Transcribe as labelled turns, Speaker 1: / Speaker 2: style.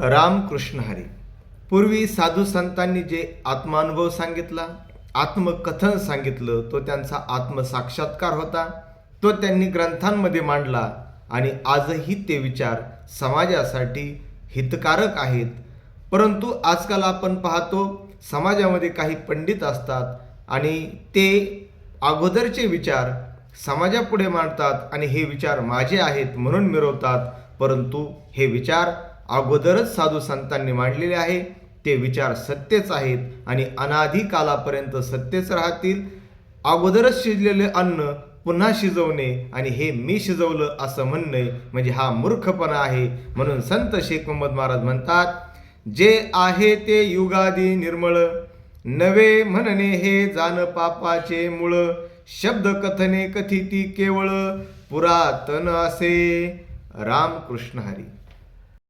Speaker 1: रामकृष्ण हरी. पूर्वी साधू संतांनी जे आत्मानुभव सांगितला आत्मकथन सांगितलं तो त्यांचा आत्मसाक्षात्कार होता. तो त्यांनी ग्रंथांमध्ये मांडला आणि आजही ते विचार समाजासाठी हितकारक आहेत. परंतु आजकाल आपण पाहतो समाजामध्ये काही पंडित असतात आणि ते अगोदरचे विचार समाजापुढे मांडतात आणि हे विचार माझे आहेत म्हणून मिरवतात परंतु हे विचार अगोदरच साधू संतांनी मांडलेले आहे. ते विचार सत्यच आहेत आणि अनाधी कालापर्यंत सत्यच राहतील. अगोदरच शिजलेले अन्न पुन्हा शिजवणे आणि हे मी शिजवलं असं म्हणणे म्हणजे हा मूर्खपणा आहे म्हणून संत शेख मोहम्मद महाराज म्हणतात जे आहे ते युगादी निर्मळ नवे म्हणणे हे जाण पापाचे मूळ शब्द कथने कथिती केवळ पुरातन असे. रामकृष्ण हरी.